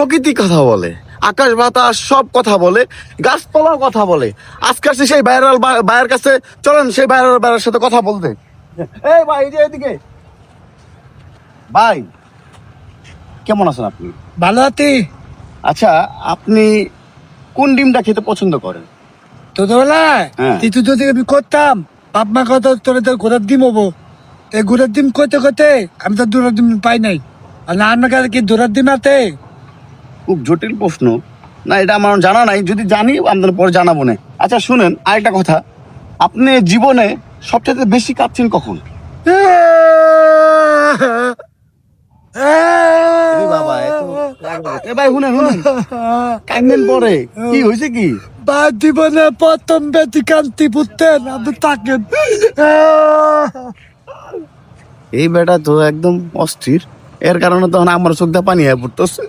প্রকৃতি কথা বলে আকাশ বাতাস সব কথা বলে গাছপালাও কথা বলে। আজকে আসছে সেই ভাইরাল ভাইয়ের কাছে। চলেন সেই ভাইরাল ভাইয়ের সাথে কথা বলতে। এই ভাই যে এদিকে ভাই কেমন আছেন আপনি? ভালো আছি। আচ্ছা আপনি কোন ডিমটা খেতে পছন্দ করেন? ছোটবেলায় হ্যাঁ। তিতু যদি আমি করতাম বাপ মা কত তোরে তো ঘোড়ার ডিম হব। এই ঘোড়ার ডিম করতে করতে আমি তো দূরের ডিম পাই নাই। আর না আমার কাছে কি দূরের ডিম আছে? খুব জটিল প্রশ্ন। না এটা আমার জানা নাই। যদি জানি আপনাদের পরে জানাব না। আচ্ছা শুনেন আরেকটা কথা। আপনি জীবনে সবচেয়ে বেশি কাঁদছেন কখন? বাবা এ ভাই শুনেন শুনেন। কাইমেন পরে। কি হয়েছে কি? বা জীবনে প্রথম বেশি কান্তি পুতেন আপনি থাকেন এই বেটা তো একদম অস্থির। এর কারণে তখন আমার চোখ দিয়ে পানি হয়ে পড়তেছে।